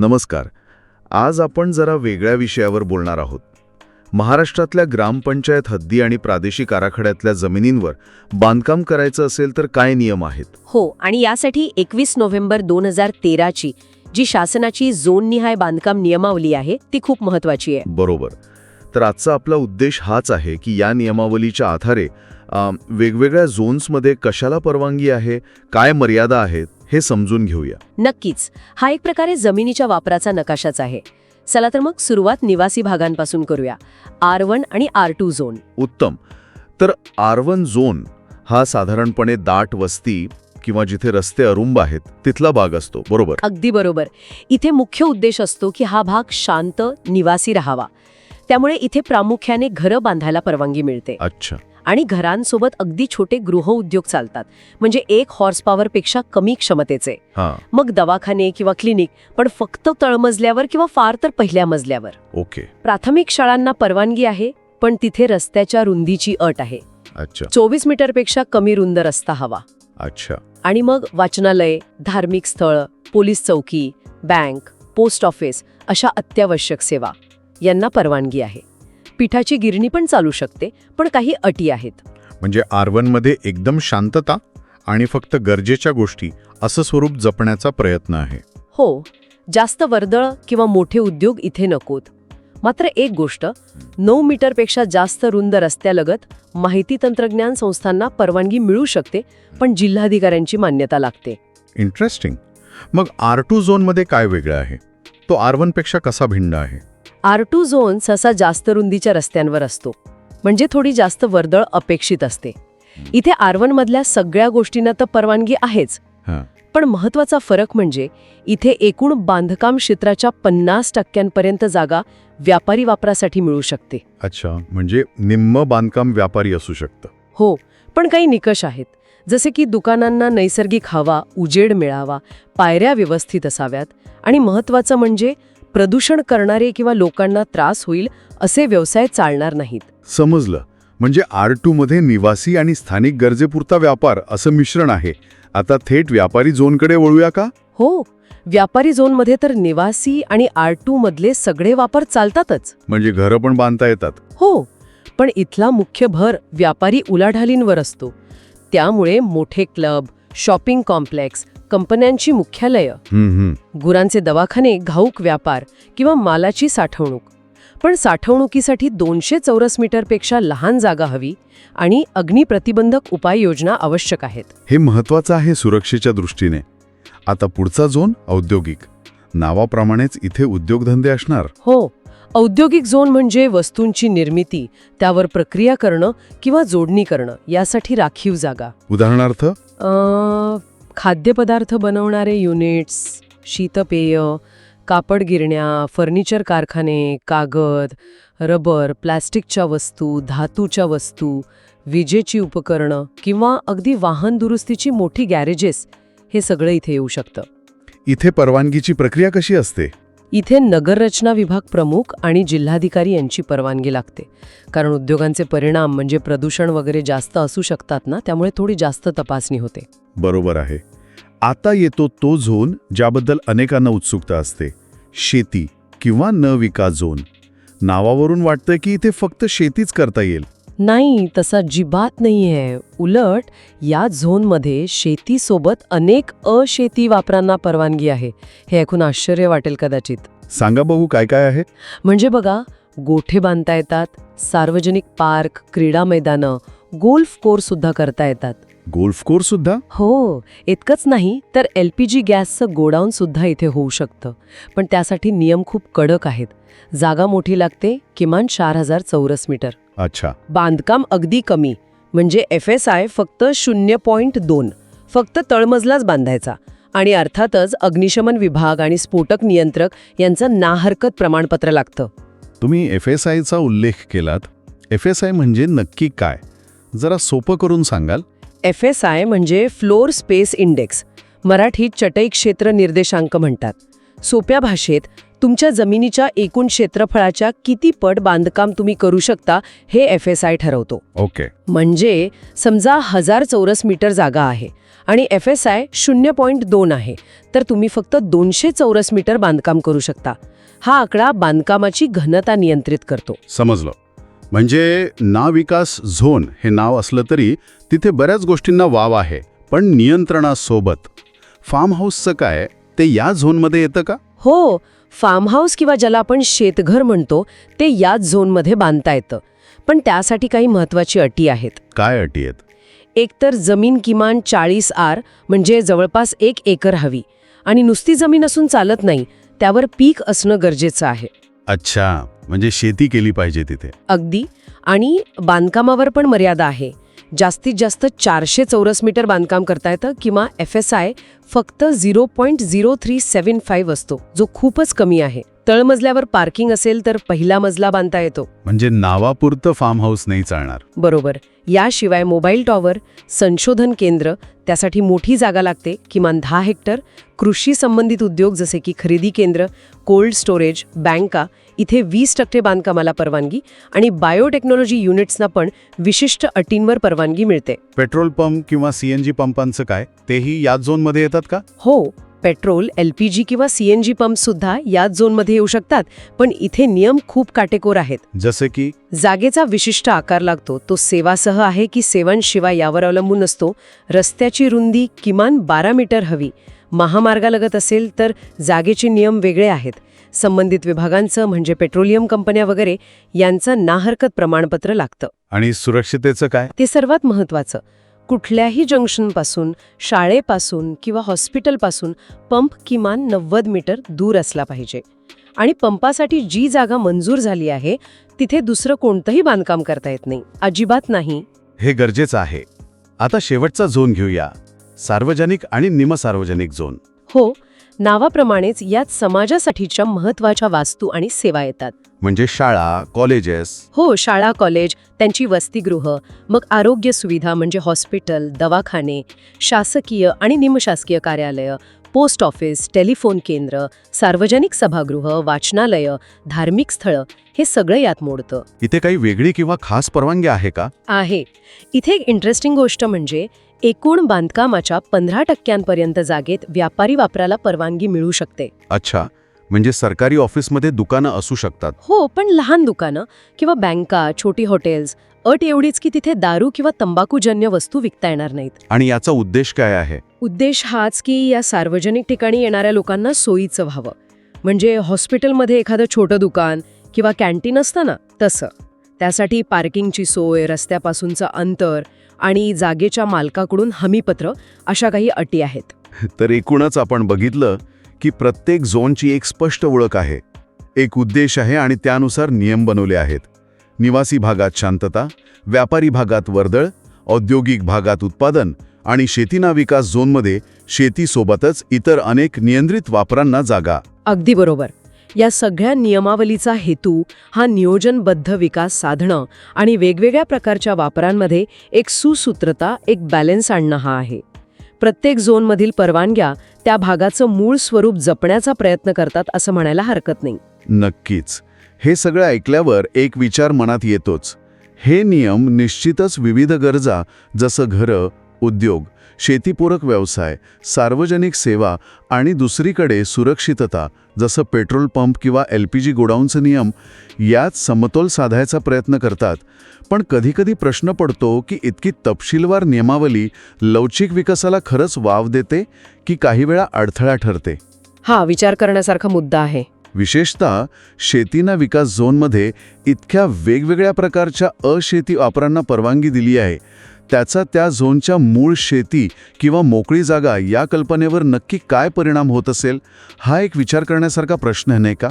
नमस्कार. आज आपण जरा वेगळ्या विषयावर बोलणार आहोत. महाराष्ट्रातल्या ग्रामपंचायत हद्दी आणि प्रादेशिक आराखड्यातल्या जमिनींवर बांधकाम करायचं असेल तर काय नियम आहेत? हो आणि यासाठी एकवीस नोव्हेंबर दोन हजार तेराची जी शासनाची झोननिहाय बांधकाम नियमावली आहे ती खूप महत्वाची आहे. बरोबर. तर आजचा आपला उद्देश हाच आहे की या नियमावलीच्या आधारे अं, वेगवेगळ्या झोन्समध्ये कशाला परवानगी आहे काय मर्यादा आहेत हे समजून घेऊया. नक्कीच हा एक प्रकारे जमिनीच्या वापराचा नकाशाच आहे. चला तर मग सुरुवात निवासी भागांपासून करूया. आर वन आणि आर टू झोन. उत्तम. तर आर वन झोन हा साधारणपणे दाट वस्ती किंवा जिथे रस्ते अरुंब आहेत तिथला भाग असतो बरोबर? अगदी बरोबर. इथे मुख्य उद्देश असतो की हा भाग शांत निवासी राहावा. त्यामुळे इथे प्रामुख्याने घरं बांधायला परवानगी मिळते. अच्छा. आणि घरांसोबत अगदी छोटे गृहउद्योग चालतात. म्हणजे एक हॉर्सपेक्षा कमी क्षमतेचे. मग दवाखाने किंवा क्लिनिक पण फक्त तळमजल्यावर किंवा फार तर पहिल्या मजल्यावर. ओके. प्राथमिक शाळांना परवानगी आहे पण तिथे रस्त्याच्या रुंदीची अट आहे. अच्छा. चोवीस मीटरपेक्षा कमी रुंद रस्ता हवा. अच्छा. आणि मग वाचनालय धार्मिक स्थळ पोलीस चौकी बँक पोस्ट ऑफिस अशा अत्यावश्यक सेवा. यांना परवानगी आहे. पिठाची गिरणी पण चालू शकते पण काही अटी आहेत. म्हणजे आरमध्ये एकदम शांतता आणि फक्त गरजेच्या गोष्टी असं स्वरूप जपण्याचा प्रयत्न आहे. हो जास्त वर्दळ किंवा मोठे उद्योग इथे नकोत. मात्र एक गोष्ट नऊ मीटरपेक्षा जास्त रुंद रस्त्यालगत माहिती तंत्रज्ञान संस्थांना परवानगी मिळू शकते पण जिल्हाधिकाऱ्यांची मान्यता लागते. इंटरेस्टिंग मग आर टू झोनमध्ये काय वेगळं आहे? तो आरपेक्षा कसा भिन्न आहे? आर टू झोन सहसा जास्त रुंदीच्या रस्त्यांवर असतो. म्हणजे थोडी जास्त वर्दळ अपेक्षित असते. इथे आर वन मधल्या सगळ्या गोष्टींना तर परवानगी आहेच. पण महत्त्वाचा फरक म्हणजे इथे एकूण बांधकाम क्षेत्राच्या पन्नास टक्क्यांपर्यंत जागा व्यापारी वापरासाठी मिळू शकते. अच्छा म्हणजे निम्म बांधकाम व्यापारी असू शकतं. हो पण काही निकष आहेत. जसे की दुकानांना नैसर्गिक हवा उजेड मिळावा पायऱ्या व्यवस्थित असाव्यात आणि महत्वाचं म्हणजे प्रदूषण करणारे किंवा लोकांना त्रास होईल असे व्यवसाय चालणार नाहीत. समजलं. म्हणजे आरमध्ये निवासी आणि स्थानिक गरजेपुरता व्यापार असं मिश्रण आहे. आता थेट व्यापारी झोनकडे वळूया का? हो. व्यापारी झोनमध्ये तर निवासी आणि आर टू मधले सगळे वापर चालतातच. म्हणजे घरं पण बांधता येतात. हो. पण इथला मुख्य भर व्यापारी उलाढालींवर असतो. त्यामुळे मोठे क्लब शॉपिंग कॉम्प्लेक्स कंपन्यांची मुख्यालयं. गुरांचे दवाखाने घाऊक व्यापार किंवा मालाची साठवणूक. पण साठवणुकीसाठी दोनशे चौरस मीटरपेक्षा लहान जागा हवी आणि अग्निप्रतिबंधक उपाययोजना आवश्यक आहेत. हे महत्वाचं आहे सुरक्षेच्या दृष्टीने. आता पुढचा झोन औद्योगिक. नावाप्रमाणेच इथे उद्योगधंदे असणार. हो औद्योगिक झोन म्हणजे वस्तूंची निर्मिती त्यावर प्रक्रिया करणं किंवा जोडणी करणं यासाठी राखीव जागा. उदाहरणार्थ? खाद्यपदार्थ बनवणारे युनिट्स शीतपेय कापड गिरण्या फर्निचर कारखाने कागद रबर प्लॅस्टिकच्या वस्तू धातूच्या वस्तू विजेची उपकरणं किंवा अगदी वाहन दुरुस्तीची मोठी गॅरेजेस हे सगळं इथे येऊ शकतं. इथे परवानगीची प्रक्रिया कशी असते? इथे नगररचना विभाग प्रमुख आणि जिल्हाधिकारी यांची परवानगी लागते. कारण उद्योगांचे परिणाम म्हणजे प्रदूषण वगैरे जास्त असू शकतात ना त्यामुळे थोडी जास्त तपासणी होते. बरोबर आहे. आता येतो तो झोन ज्याबद्दल अनेकांना उत्सुकता असते. शेती किंवा न विकास झोन. नावावरून वाटतं की इथे फक्त शेतीच करता येईल. नाही तसा अजिबात नाहीये. उलट या झोनमध्ये शेतीसोबत अनेक अशेती वापरांना परवानगी आहे. हे ऐकून आश्चर्य वाटेल कदाचित. सांगा बघू काय काय आहे? म्हणजे बघा गोठे बांधता येतात सार्वजनिक पार्क क्रीडा मैदानं गोल्फ कोर्स सुद्धा करता येतात. गोल्फ कोर्स सुद्धा? हो इतकंच नाही तर एल पी जी गॅसचं गोडाऊन सुद्धा इथे होऊ शकतं. पण त्यासाठी नियम खूप कडक आहेत. जागा मोठी लागते किमान चार हजार चौरस मीटर. अच्छा. बांधकाम अगदी कमी म्हणजे एफ एस आय फक्त शून्य पॉईंट दोन फक्त तळमजलाच बांधायचा. आणि अर्थातच अग्निशमन विभाग आणि स्फोटक नियंत्रक यांचं नाहरकत प्रमाणपत्र लागतं. तुम्ही एफ एस आयचा उल्लेख केलात. एफ एस आय म्हणजे नक्की काय? जरा सोपं करून सांगाल? एफ एस आय म्हणजे फ्लोर स्पेस इंडेक्स मराठीत चटई क्षेत्र निर्देशांक म्हणतात. सोप्या भाषेत तुमच्या जमिनीच्या एकूण क्षेत्रफळाच्या किती पट बांधकाम तुम्ही करू शकता हे एफ एस आय ठरवतो. ओके. म्हणजे समजा हजार चौरस मीटर जागा आहे आणि एफ एस आय शून्य पॉईंट दोन आहे तर तुम्ही फक्त दोनशे चौरस मीटर बांधकाम करू शकता. हा आकडा बांधकामाची घनता नियंत्रित करतो. समजलं. म्हणजे ना विकास झोन हे नाव असलं तरी तिथे बऱ्याच गोष्टींना वाव आहे पण नियंत्रणासोबत. फार्म हाऊसचं काय? ते या झोनमध्ये येतं का? हो फार्म हाऊस किंवा ज्याला आपण शेतघर म्हणतो ते याच झोनमध्ये बांधता येतं. पण त्यासाठी काही महत्वाची अटी आहेत. काय अटी आहेत? एकतर जमीन किमान चाळीस आर म्हणजे जवळपास एक एकर हवी. आणि नुसती जमीन असून चालत नाही त्यावर पीक असणं गरजेचं आहे. अच्छा म्हणजे शेती केली पाहिजे तिथे. अगदी. आणि बांधकामावर पण मर्यादा आहे. जास्तीत जास्त चारशे चौरस मीटर बांधकाम करता येतं किंवा एफ एस आय फक्त zero point zero three seven five असतो जो खूपच कमी आहे. तळमजल्यावर पार्किंग असेल तर पहिला मजला बांधता येतो. म्हणजे नावापुरतं फार्म हाऊस नाही चालणार. बरोबर. याशिवाय मोबाईल टॉवर संशोधन केंद्र त्यासाठी मोठी जागा लागते किमान दहा हेक्टर कृषी संबंधित उद्योग जसे की खरेदी केंद्र कोल्ड स्टोरेज बँका इथे वीस टक्के बांधकामाला परवानगी आणि बायोटेक्नॉलॉजी युनिट्सना पण विशिष्ट अटींवर परवानगी मिळते. पेट्रोल पंप किंवा सीएनजी पंपांचं काय? तेही याच झोनमध्ये येतात का? हो. पेट्रोल एलपीजी किंवा सीएनजी पंप सुद्धा याच झोनमध्ये येऊ शकतात पण इथे नियम खूप काटेकोर आहेत. जसे की? जागेचा विशिष्ट आकार लागतो तो सेवासह आहे की सेवांशिवाय यावर अवलंबून असतो रस्त्याची रुंदी किमान बारा मीटर हवी. महामार्गालगत असेल तर जागेचे नियम वेगळे आहेत. संबंधित विभागांचं म्हणजे पेट्रोलियम कंपन्या वगैरे यांचं नाहरकत प्रमाणपत्र लागतं. आणि सुरक्षितेचं काय? ते सर्वात महत्त्वाचं. कुठल्याही जंक्शनपासून शाळेपासून किंवा हॉस्पिटलपासून पंप किमान नव्वद मीटर दूर असला पाहिजे. आणि पंपासाठी जी जागा मंजूर झाली आहे तिथे दुसरं कोणतंही बांधकाम करता येत नाही. अजिबात नाही. हे गरजेचं आहे. आता शेवटचा झोन घेऊया. सार्वजनिक आणि निमसार्वजनिक झोन. हो नावाप्रमाणेच यात समाजासाठीच्या महत्त्वाच्या वास्तू आणि सेवा येतात. म्हणजे शाळा कॉलेजेस. हो शाळा कॉलेज त्यांची वसतिगृह मग आरोग्य सुविधा म्हणजे हॉस्पिटल दवाखाने शासकीय आणि निमशासकीय कार्यालय पोस्ट ऑफिस टेलिफोन केंद्र सार्वजनिक सभागृह वाचनालय धार्मिक स्थळं हे सगळं यात मोडतं. इथे काही वेगळी किंवा खास परवानगी आहे का? आहे. इथे एक इंटरेस्टिंग गोष्ट म्हणजे एकूण बांधकामाच्या पंधरा टक्क्यांपर्यंत जागेत व्यापारी वापराला परवानगी मिळू शकते. अच्छा म्हणजे सरकारी ऑफिसमध्ये दुकानं असू शकतात. हो पण लहान दुकानं किंवा बँका छोटी हॉटेल्स अट एवढीच की तिथे दारू किंवा तंबाखूजन्य वस्तू विकता येणार नाहीत. आणि याचा उद्देश काय आहे? उद्देश हाच की या सार्वजनिक ठिकाणी येणाऱ्या लोकांना सोयीचं व्हावं. म्हणजे हॉस्पिटलमध्ये एखादं छोटं दुकान किंवा कॅन्टीन असतं ना तसं. त्यासाठी पार्किंगची सोय रस्त्यापासूनचं अंतर आणि जागेच्या मालकाकडून हमीपत्र अशा काही अटी आहेत. तर एकूणच आपण बघितलं की प्रत्येक झोनची एक स्पष्ट ओळख आहे. एक उद्देश आहे आणि त्यानुसार नियम बनवले आहेत. निवासी भागात शांतता व्यापारी भागात वर्दळ औद्योगिक भागात उत्पादन आणि शेतीना विकास झोनमध्ये शेतीसोबतच इतर अनेक नियंत्रित वापरांना जागा. अगदी बरोबर. या सगळ्या नियमावलीचा हेतू हा नियोजनबद्ध विकास साधणं आणि वेगवेगळ्या प्रकारच्या वापरांमध्ये एक सुसूत्रता एक बॅलेन्स आणणं हा आहे. प्रत्येक झोनमधील परवानग्या त्या भागाचं मूळ स्वरूप जपण्याचा प्रयत्न करतात असं म्हणायला हरकत नाही. नक्कीच. हे सगळं ऐकल्यावर एक विचार मनात येतोच. हे नियम निश्चितच विविध गरजा जसं घरं उद्योग शेतीपूरक व्यवसाय सार्वजनिक सेवा आणि दुसरीकडे सुरक्षितता जसं पेट्रोल पंप किंवा एल पी जी गोडाऊनचे नियम यात समतोल साधायचा प्रयत्न करतात. पण कधीकधी प्रश्न पडतो की इतकी तपशीलवार नियमावली लवचिक विकासाला खरंच वाव देते की काही वेळा अडथळा ठरते? हा विचार करण्यासारखा मुद्दा आहे. विशेषतः शेतीना विकास झोनमध्ये इतक्या वेगवेगळ्या प्रकारच्या अशेती वापरांना परवानगी दिली आहे. त्याचा त्या झोनच्या मूळ शेती किंवा मोकळी जागा या कल्पनेवर नक्की काय परिणाम होत असेल हा एक विचार करण्यासारखा प्रश्न आहे नाही का?